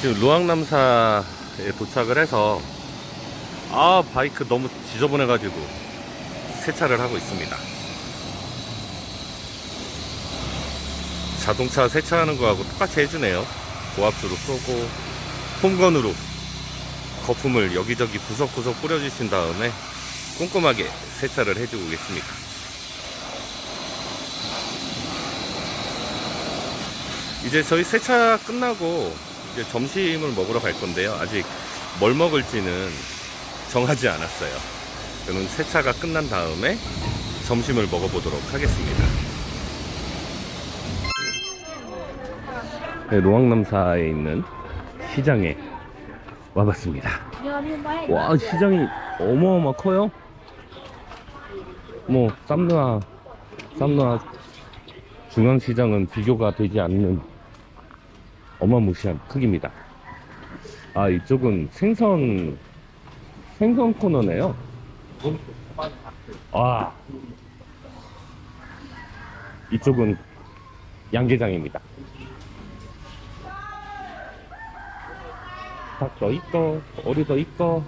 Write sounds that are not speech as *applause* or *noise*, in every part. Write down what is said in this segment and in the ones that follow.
지금 루앙남사에 도착을 해서 아 바이크 너무 지저분해 가지고 세차를 하고 있습니다. 자동차 세차하는 거하고 똑같이 해주네요. 고압수로 쏘고 폼건으로 거품을 여기저기 구석구석 뿌려주신 다음에 꼼꼼하게 세차를 해주고 계십니다. 이제 저희 세차 끝나고 이제 점심을 먹으러 갈 건데요. 아직 뭘 먹을지는 정하지 않았어요. 저는 세차가 끝난 다음에 점심을 먹어보도록 하겠습니다. 네, 로왕남사에 있는 시장에 와봤습니다. 와, 시장이 어마어마 커요. 뭐, 쌈누아, 쌈누아 중앙시장은 비교가 되지 않는 어마무시한 크기입니다. 아, 이쪽은 생선, 생선 코너네요. 와. 이쪽은 양계장입니다. 닭도 있고, 오리도 있고.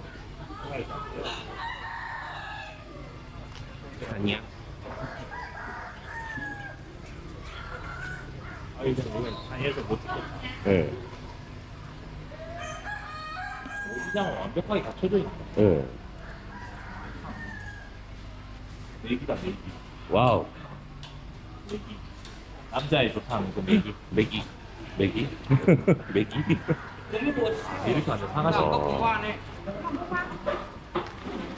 아니야. 아 이제 오늘 다니엘도 못 찍겠다. 예, 시장은 완벽하게 갖춰져 있다. 예. 메기다 메기. 와우. 메기. 남자애 좋다는 그 메기. 메기. 메기? 메기? 이렇게 완전 상하셔. 어.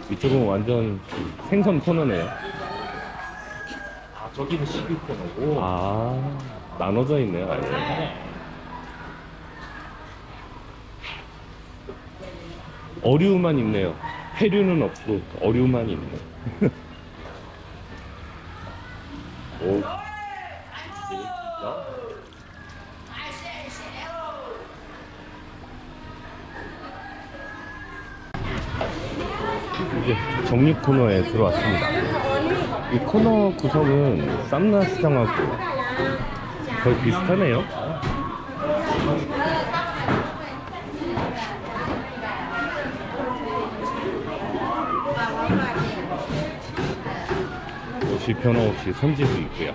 이쪽은 완전 생선 코너네요. 아 저기는 11코너고. 아, 나눠져 있네요. 아예. 네. 어류만 있네요. 해류는 없고 어류만 있네. 오? 이제 정육 코너에 들어왔습니다. 이 코너 구성은 쌈나 시장하고 거의 비슷하네요. 옷이 변함없이 선지도 있고요.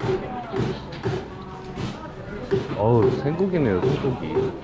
어우, 생고기네요, 생고기.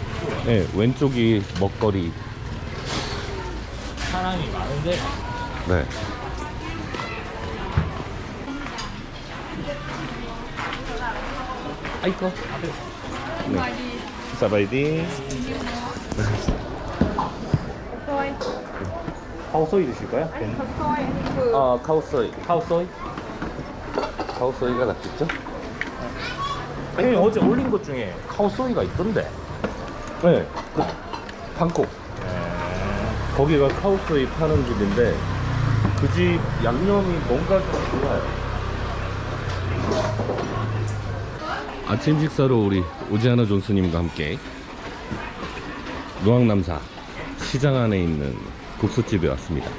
네, 왼쪽이 먹거리. 사람이 많은데 네. 아이고. 네. 사바이디. 카오소이 anh thật thôi anh vừa 아, 카우소이. 카오소이? 카우소이가 낫겠죠? 형님 어제 올린 것 중에 카오소이가 있던데. 네. 그, 방콕. 에... 거기가 카우소이 파는 집인데, 그 집 양념이 뭔가 좀 좋아요. 아침 식사로 우리 오지아나 존스님과 함께 루앙남사 시장 안에 있는 국수집에 왔습니다.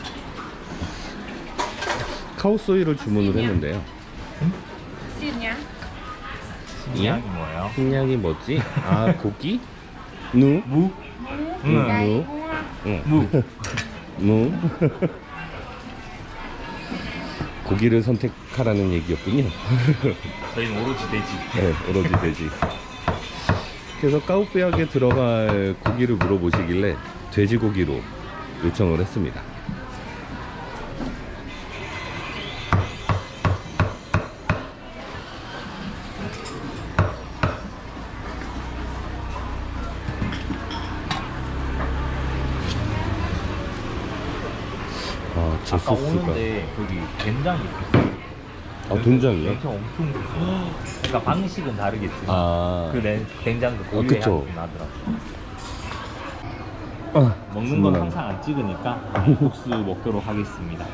카우소이를 주문을 했는데요. 신기한 게 뭐예요? 식량이 뭐지? 아 고기? 누? 무? 응. 응. 무. *laughs* 무? 고기를 선택하라는 얘기였군요. *laughs* 저희는 오로지 돼지. 네, 오로지 돼지. 그래서 까우빼하게 들어갈 고기를 물어보시길래 돼지고기로 요청을 했습니다. 아, 저 아까 소스가. 오는데 거기 된장이 있었어. 아, 된장이요? 엄청 엄청 있어. 그러니까 방식은 다르겠지. 아, 그 렌, 된장도 어, 고유의 그쵸. 향이 나더라. 아, 먹는 건. 항상 안 찍으니까 국수 *laughs* 먹도록 하겠습니다.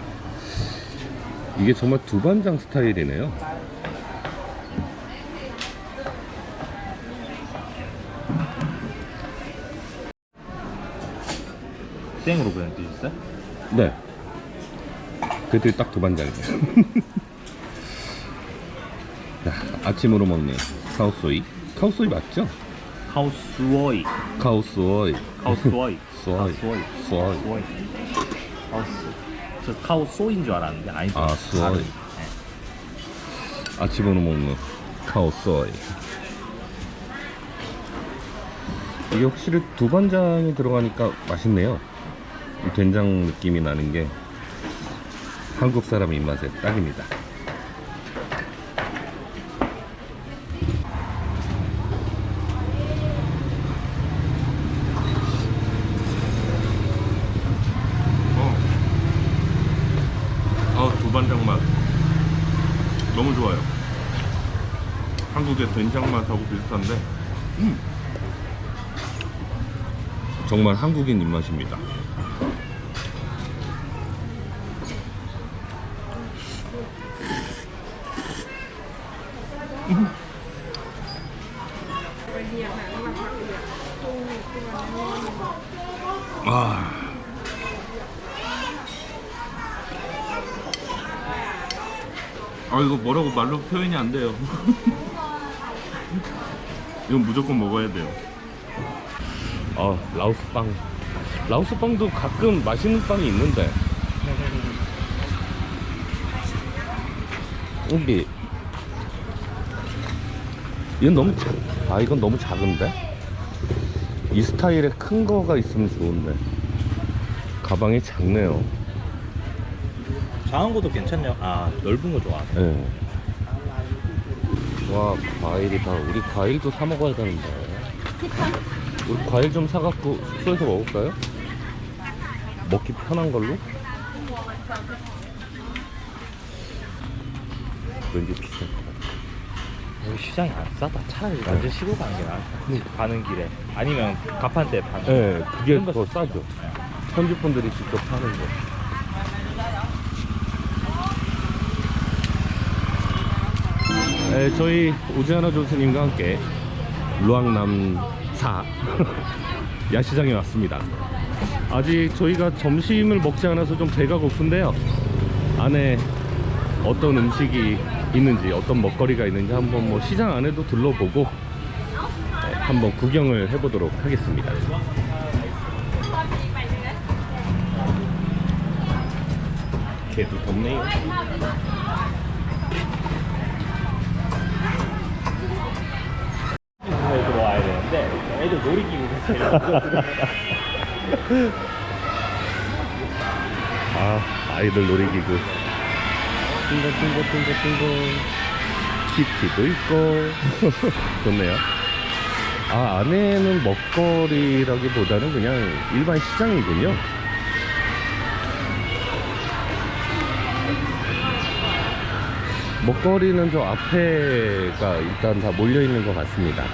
이게 정말 두반장 스타일이네요. 생으로 그냥 드셨어요? 네. 그때 딱 두반장이에요. *laughs* 자, 아침으로 먹는 카오소이. 카오소이 맞죠? 카우스워이. 카오소이. 카우스워이. 소이. 소이. 카우스워이. 카우스. 저 카우소인 줄 알았는데 아니죠. 아. 네. 아침으로 먹는 카오소이. 이게 확실히 두반장이 들어가니까 맛있네요. 이 된장 느낌이 나는 게 한국 사람 입맛에 딱입니다. 아, 두반장 맛. 너무 좋아요. 한국의 된장 맛하고 비슷한데, 음. 정말 한국인 입맛입니다. 아. 아 이거 뭐라고 말로 표현이 안 돼요. *laughs* 이건 무조건 먹어야 돼요. 아 라오스 빵. 라오스 빵도 가끔 맛있는 빵이 있는데. 여기 이건 너무 작. 아 이건 너무 작은데. 이 스타일의 큰 거가 있으면 좋은데. 가방이 작네요. 작은 것도 괜찮냐? 아 넓은 거 좋아. 네. 와 과일이 다 우리 과일도 사 먹어야 되는데 우리 과일 좀 사갖고 숙소에서 먹을까요? 먹기 편한 걸로? 왠지 비쌀 것 같아 여기 시장이 안 싸다. 차라리 완전 시골 가는 게것 같아. 가는 길에. 아니면 가판대 파는. 네 그게 더 싸죠 현지분들이 직접 파는 거 네, 저희 오지아나 조수님과 함께 루앙남 4 *laughs* 야시장에 왔습니다. 아직 저희가 점심을 먹지 않아서 좀 배가 고픈데요. 안에 어떤 음식이 있는지, 어떤 먹거리가 있는지 한번 뭐 시장 안에도 둘러보고 네, 한번 구경을 해보도록 하겠습니다. 개도 덥네요. 에 되는데 애들 놀이기구가 제일 아, 아이들 놀이기구. 띵거띵거띵거띵거. 키티도 있고. *laughs* 좋네요. 아, 안에는 먹거리라기보다는 그냥 일반 시장이군요. 먹거리는 저 앞에가 일단 다 몰려 있는 것 같습니다.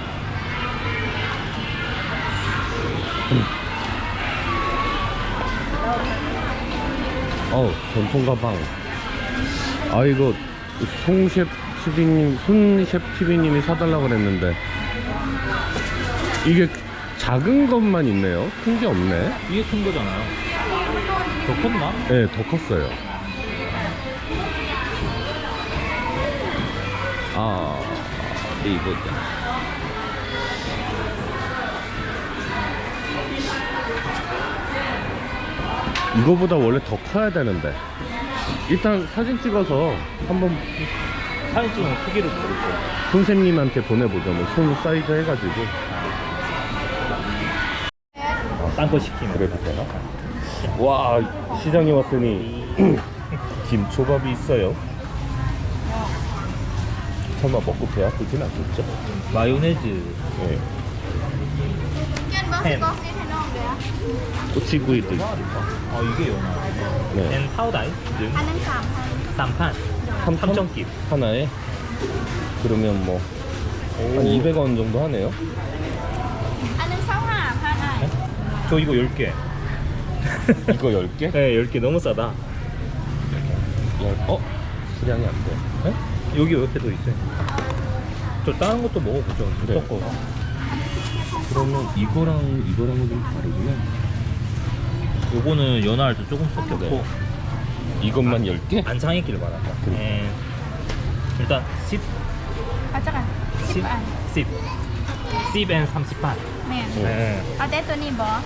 어우, 전통 가방. 아, 이거, 송셰프 TV님, 손셰프 TV님이 사달라고 그랬는데. 이게 작은 것만 있네요. 큰 게 없네. 이게 큰 거잖아요. 더 컸나? 네, 더 컸어요. 아, 이거. 이거보다 원래 더 커야 되는데. 일단 사진 찍어서 한번 사진 찍으면 크기를 모르고. 선생님한테 보내보자. 뭐손 사이즈 해가지고. 딴거 시키면. 그래도 되나? 와 시장에 왔더니 *clears throat* 김초밥이 있어요. 설마 먹고 배 아프진 않겠죠? 마요네즈. 네. 햄. 꼬치구이도 있고. 아 이게 연어. 네. 앤 파우다이. Anh ăn sầm thôi. 쌈판. 삼천 삼천깁. 하나에 그러면 뭐 한 200원 정도 하네요. Sáu hả? Hai này. 저 이거 10개. *laughs* 이거 10개? 네, 10개 너무 싸다. 어? 수량이 안 돼. 네? 여기 옆에도 있어요. 저 다른 것도 먹어보죠. 그래. 섞어서. 그러면 이거랑 이거랑은 좀 다르구나. 요거는 연어알도 조금 섞였고 네. 이것만 10개? 안창이길 바란다. 그래. 예. 일단 10, Ờ chắc là 10, 10 anh. 10, 10 and 30판. Nè. 네. Ở đây tôi đi bỏ.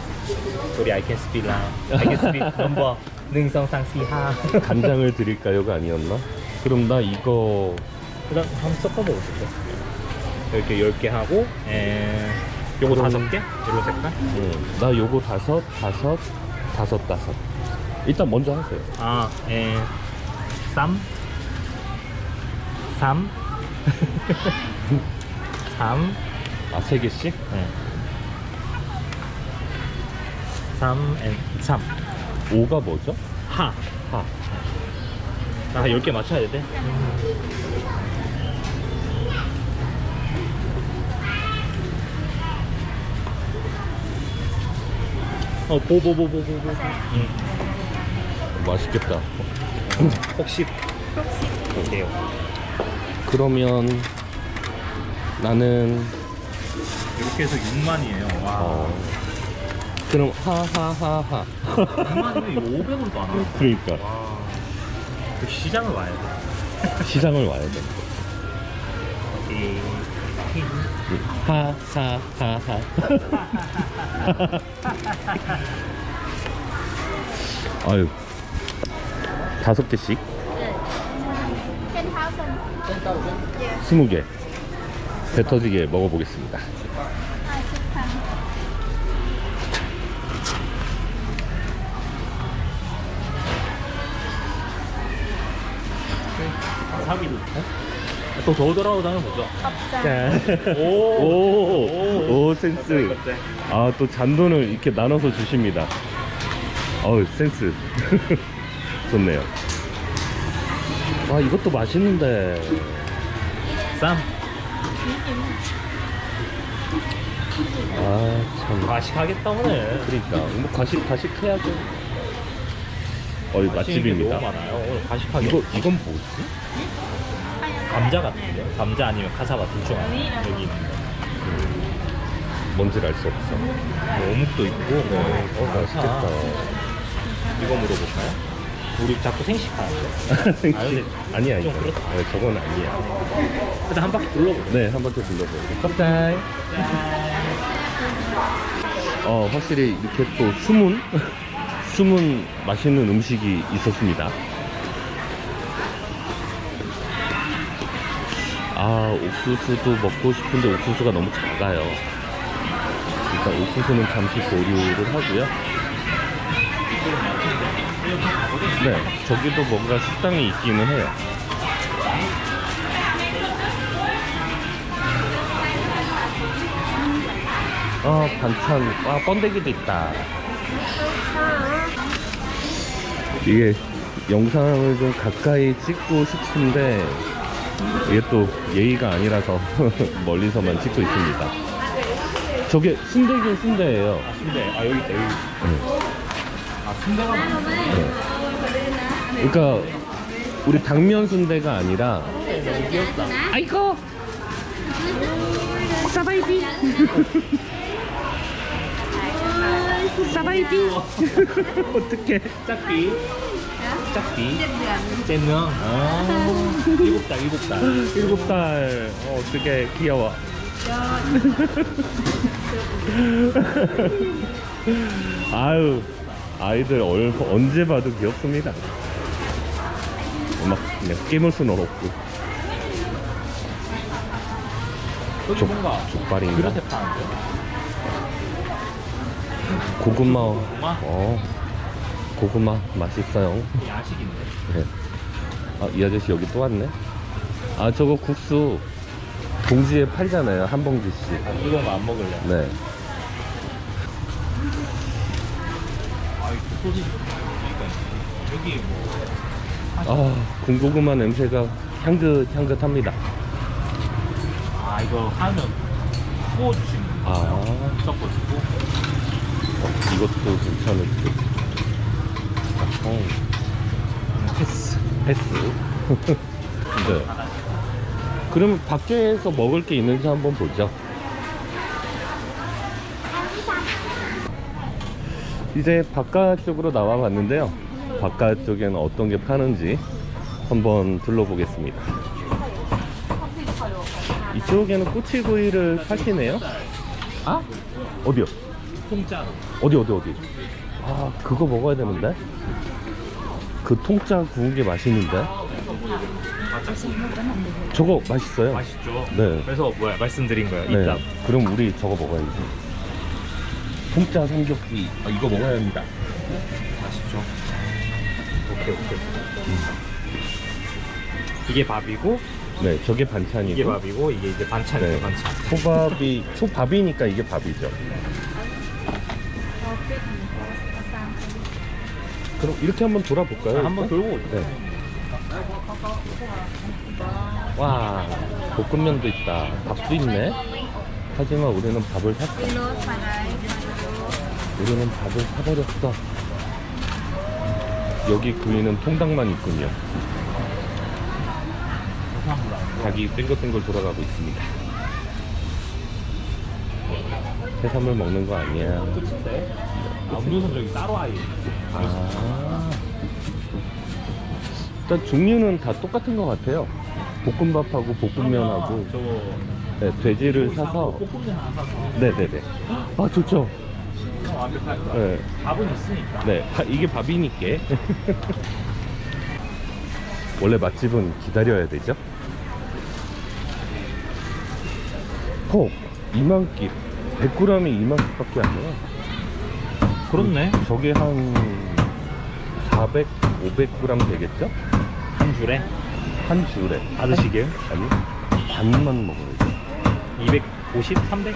우리 I can speak now. I can speak 넘버 *laughs* 능성상 시하. 간장을 드릴까요가 아니었나? 그럼 나 이거 일단 한번 섞어보겠습니다. 이렇게 10개 하고, 에, 요거 그럼- 다섯 개? 이런 색깔? 응. 나 요거 다섯, 다섯, 다섯, 다섯. 일단 먼저 하세요. 아, 에, 3, 3, 3, 아, 세 개씩? 네. 3, and 3. 5가 뭐죠? 하. 하. 나 10개 맞춰야 돼. 어, 보보보보보보. 응. 맛있겠다. 혹시 볼게요. 그러면 나는 이렇게 해서 6만이에요. 와. 어, 그럼 하하하하. 6만이면 이거 500원도 안 하고. 그러니까 와. 그 시장을 와야 돼. 시장을 와야 돼. 이- 하하하하. *laughs* 아유 다섯 개씩 10,000. 스무 개. 배 터지게 먹어보겠습니다. 20,000. 사비도. 또더 돌아오다는 거죠. 없자. *laughs* 오. 오, 오, 센스. 아, 또 잔돈을 이렇게 나눠서 주십니다. 어우, 센스. *laughs* 좋네요. 아, 이것도 맛있는데. 쌈. 아, 참. 과식하겠다 오늘. 그러니까. 뭐, 과식, 과식 해야죠. 어이, 맛집입니다. 너무 많아요. 오늘 과식하기. 이거, 이건 뭐지? 감자 같은데. 감자 아니면 카사바 둘 중 하나. 여기 있는 거. 뭔지를 알 수 없어. 뭐 어묵도 있고. 네. 어, 맛있겠다. 이거 물어볼까요? 우리 자꾸 생식하는데. *laughs* 아, 근데 아니야, 좀 이거. 그렇다. 아, 저건 아니야. 일단 한 바퀴 둘러보자. 네, 한번더 불러보세요. 껍달. 어, 확실히 이렇게 또 숨은, *laughs* 숨은 맛있는 음식이 있었습니다. 아, 옥수수도 먹고 싶은데 옥수수가 너무 작아요. 일단 옥수수는 잠시 보류를 하고요. 네, 저기도 뭔가 식당이 있기는 해요. 아 반찬 아 번데기도 있다 이게 영상을 좀 가까이 찍고 싶은데 이게 또 예의가 아니라서 멀리서만 찍고 있습니다 저게 순대긴 순대예요 아, 순대. 아, 여기 있다, 여기. 네. 아, 순대가 많네. 네. 그러니까 우리 당면 순대가 아니라 귀엽다. 아이고 사바이비 사바이비 어떡해 짝비. 짝비. 잼명. 아, 일곱 달, 일곱 달. 일곱 달 어, 어떻게 귀여워 *laughs* 아유 아이들 얼, 언제 봐도 귀엽습니다 막 그냥 깨물 수는 없고 여기 족- 뭔가 족발인가? 그릇에 파는데. 고구마. 고구마? 어. 고구마 맛있어요. 야식인데. 네. 아, 이 아저씨 여기 또 왔네. 아, 저거 국수 봉지에 팔잖아요. 한 봉지씩. 아, 이건 안 먹을래. 네. 아, 이거 소시지. 그러니까 여기 뭐 아, 군고구마 냄새가 향긋, 향긋합니다. 아, 이거 하면 구워 주시는 아. 거예요. 섞어주고. 어, 이것도 괜찮을 듯. 어, 패스. 패스. *laughs* 네. 그러면 밖에서 먹을 게 있는지 한번 보죠. 이제 바깥쪽으로 나와 봤는데요. 바깥쪽에는 어떤 게 파는지 한번 둘러보겠습니다. 이쪽에는 꼬치구이를 파시네요. 아? 어디요? 통짜로. 어디 어디 어디? 아 그거 먹어야 되는데? 그 통짜 구운 게 맛있는데? 저거 맛있어요. 맛있죠? 네. 그래서 뭐야 말씀드린 거예요. 네. 입장. 그럼 우리 저거 먹어야지. 통짜 삼겹기. 아, 이거 먹어야 합니다. 맛있죠? 오케이 오케이. 이게 밥이고 네, 저게 반찬이고. 이게 밥이고 이게 이제 반찬이에요 네. 반찬. 초밥이 초밥이니까 이게 밥이죠. 그럼 이렇게 한번 돌아볼까요? 자, 한번 일단? 돌고 오죠. 네. 와, 볶음면도 있다. 밥도 있네. 하지만 우리는 밥을 샀어. 우리는 밥을 사버렸어. 여기 구이는 통닭만 있군요. 닭이 땡글땡글 돌아가고 있습니다. 해산물 먹는 거 아니야. 아, 음료수는 저기 따로 아예. 아. 일단 종류는 다 똑같은 것 같아요. 볶음밥하고 볶음면하고 아, 저거 네, 돼지를 사서 볶음면 하나 사서 네네네. 아 좋죠. 완벽할 거야. 네, 밥은 있으니까. 네 바- 이게 밥이니까. *laughs* 원래 맛집은 기다려야 되죠. 어, 2만 끼. 100g이 2만 끼밖에 안 돼요. 그렇네. 저게 한 400, 500g 되겠죠? 한 줄에 한 줄에. 받으시게요? 아니, 반만 먹어야지. 250, 300?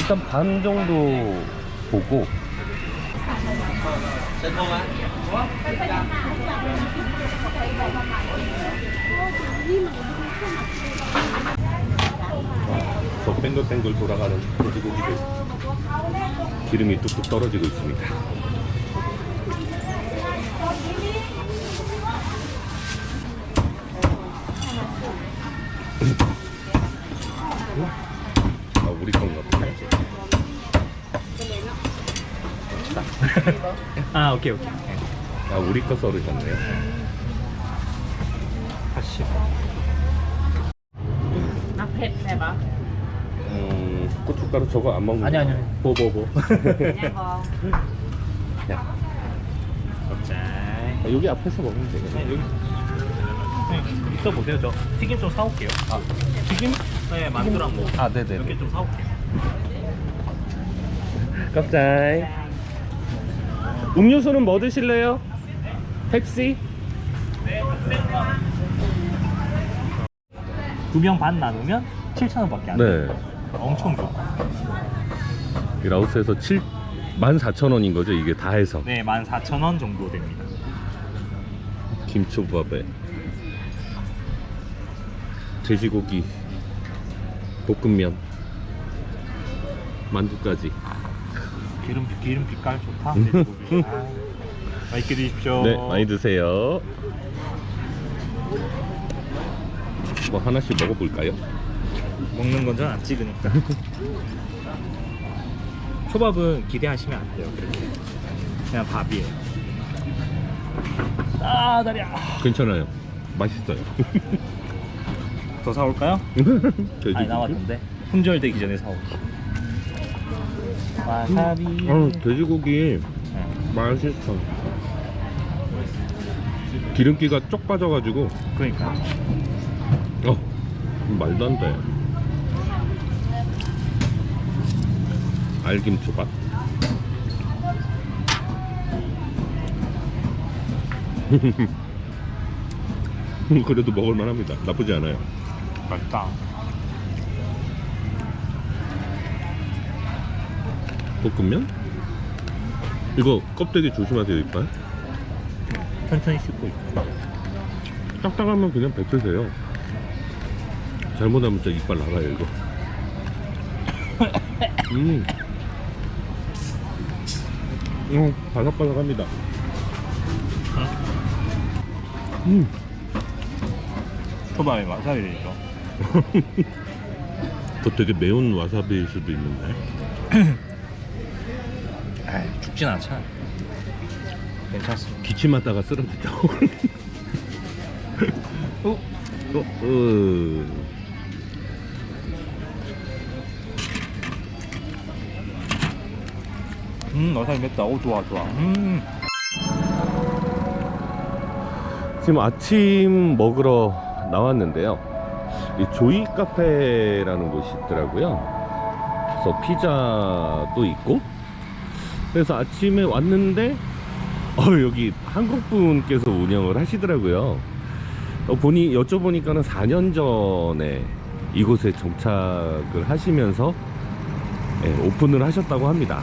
일단 반 정도 보고. 저 뱅글뱅글 돌아가는 돼지고기들 기름이 뚝뚝 떨어지고 있습니다. 아 우리 건가 보네. 아, 오케이, 오케이. 아 우리 거 썰으셨네요. 80. นักเผ็ดแบบว่า 음 고춧가루 저거 안 먹는 거 아니 아니 뭐, 뭐, 뭐? 보보보 먹자 *laughs* 아, 여기 앞에서 먹으면 되겠네 여기 있어 보세요 저 튀김 좀 사올게요. 아, 튀김? 네, 만두랑 뭐. 아, 네네. 이렇게 네. 좀 사올게요. 깝짜이. 음료수는 뭐 드실래요? 펩시? 두 병 반 나누면 7,000원밖에 안 돼. 네. 엄청 좋아. 이 라오스에서 7 14,000원인 거죠, 이게 다 해서. 네, 14,000원 정도 됩니다. 김초밥에 돼지고기 볶음면 만두까지. 기름 기름 빛깔 좋다. 돼지고기. *laughs* 아, 맛있게 드십시오. 네, 많이 드세요. 뭐 하나씩 먹어볼까요? 먹는 건 전 안 찍으니까. *laughs* 초밥은 기대하시면 안 돼요. 그렇게. 그냥 밥이에요. 아 다리야. 괜찮아요. 맛있어요. *laughs* 더 사올까요? *laughs* 돼지고기. 아니 나왔는데 품절되기 전에 사오기. 와사비. 어, 돼지고기 네. 맛있어. 기름기가 쪽 빠져가지고 그러니까 어 말도 안 돼. 알김 초밥. *laughs* 음, 그래도 먹을만 합니다. 나쁘지 않아요. 맛있다. 볶음면? 이거 껍데기 조심하세요 이빨. 천천히 씹고. 딱딱하면 그냥 뱉으세요. 잘못하면 진짜 이빨 나가요 이거. *laughs* 음. 음, 바삭바삭합니다. 음. 초밥에 와사비를 줘. 그 되게 매운 와사비일 수도 있는데. *clears throat* 에이, 죽진 않잖아. 괜찮습니다. 기침하다가 쓰러지죠. 어? 어, 어. 음, 와사비 맵다. 오, 좋아, 좋아. 음. 지금 아침 먹으러 나왔는데요. 이 조이 카페라는 곳이 있더라고요. 그래서 피자도 있고. 그래서 아침에 왔는데, 어, 여기 한국 분께서 운영을 하시더라고요. 어, 보니, 여쭤보니까는 4년 전에 이곳에 정착을 하시면서 예, 오픈을 하셨다고 합니다.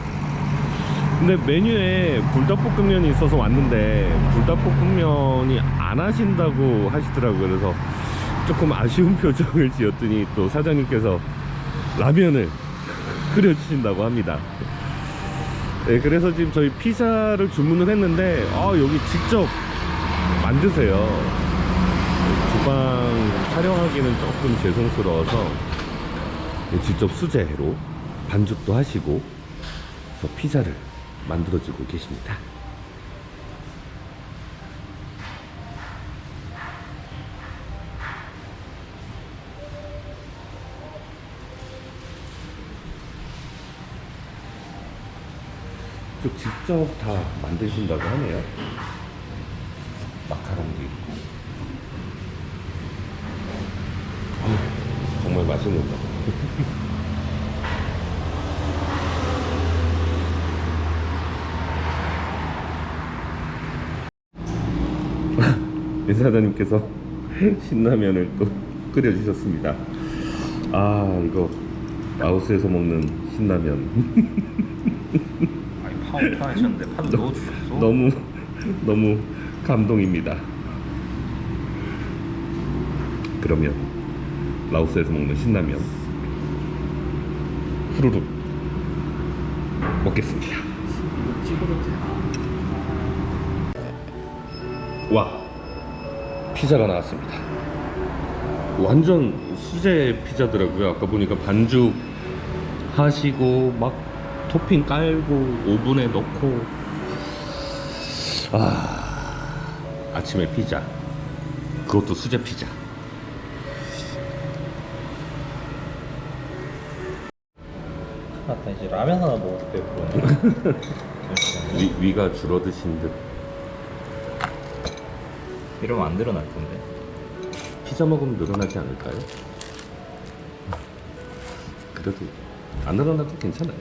근데 메뉴에 불닭볶음면이 있어서 왔는데 불닭볶음면이 안 하신다고 하시더라고요. 그래서 조금 아쉬운 *laughs* 표정을 지었더니 또 사장님께서 라면을 *laughs* 끓여주신다고 합니다. 네, 그래서 지금 저희 피자를 주문을 했는데 아, 여기 직접 만드세요. 주방 촬영하기는 조금 죄송스러워서 직접 수제로 반죽도 하시고 피자를 만들어주고 계십니다. 저 직접 다 만드신다고 하네요. 마카롱도 있고. 아, 정말 맛있는다. 인사장님께서 *laughs* 신라면을 또 끓여주셨습니다. 아 이거 라오스에서 먹는 신라면 아니, 파워 편하셨는데 파도 넣어주셨어. 너무 너무 감동입니다. 그러면 라오스에서 먹는 신라면 후루룩 먹겠습니다. 와 피자가 나왔습니다. 완전 수제 피자더라고요. 아까 보니까 반죽 하시고 막 토핑 깔고 오븐에 넣고 아 아침에 피자 그것도 수제 피자 맞다, 이제 라면 하나 먹어도 되고. *laughs* 위, 위가 줄어드신 듯 이러면 안 늘어날 건데. 피자 먹으면 늘어나지 않을까요? 그래도 안 늘어나도 괜찮아요.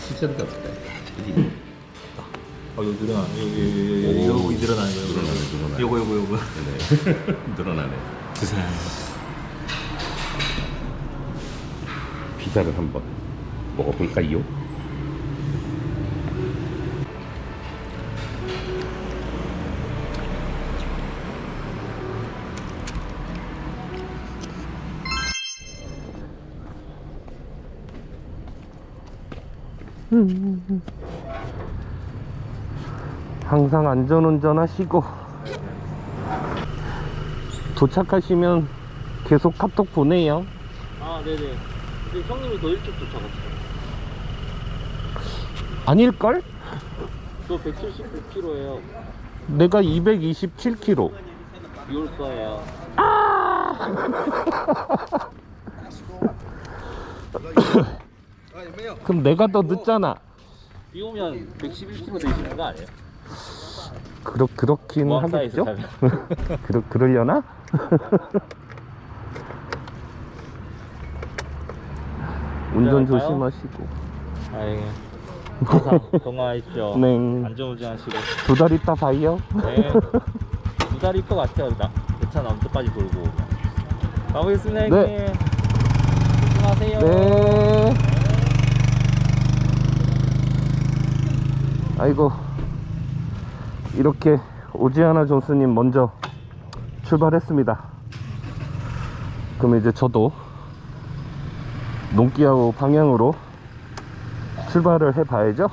수제인데 어떨까요? 어, 여기 늘어나네. 여기, 여기, 여기, 오, 여기 늘어나네. 여기 늘어나네, 늘어나네. 요거, 요거, 요거. 네. *laughs* 늘어나네. 드세요. *laughs* 피자를 한번 먹어볼까요? 항상 안전운전 하시고 도착하시면 계속 카톡 보내요. 아, 네네. 근데 형님이 더 일찍 도착했어요. 아닐걸? 저 179kg예요. 내가 227kg. 비올거예요. *laughs* *laughs* 그럼 내가 더 늦잖아. 비 오면 111kg 되시는 거 아니에요? 그렇 그렇긴 하겠죠? *laughs* 그러 그러려나? *laughs* 운전 운전할까요? 조심하시고. 아이, 항상 *laughs* 건강하십시오. 네. 안전운전하시고. 두 달 있다 봐요. 네. 기다릴 것 같아요. 나, 차 남쪽까지 돌고 오면. 가보겠습니다, 형님. 네. 조심하세요. 네. 아이고 이렇게 오지아나 존스님 먼저 출발했습니다. 그럼 이제 저도 농기아우 방향으로 출발을 해 봐야죠.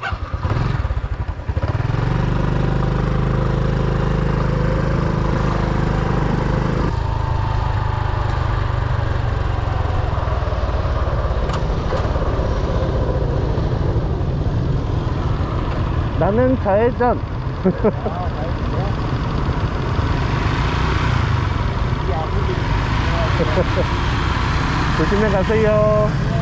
나는 좌회전. *laughs* 조심해 가세요.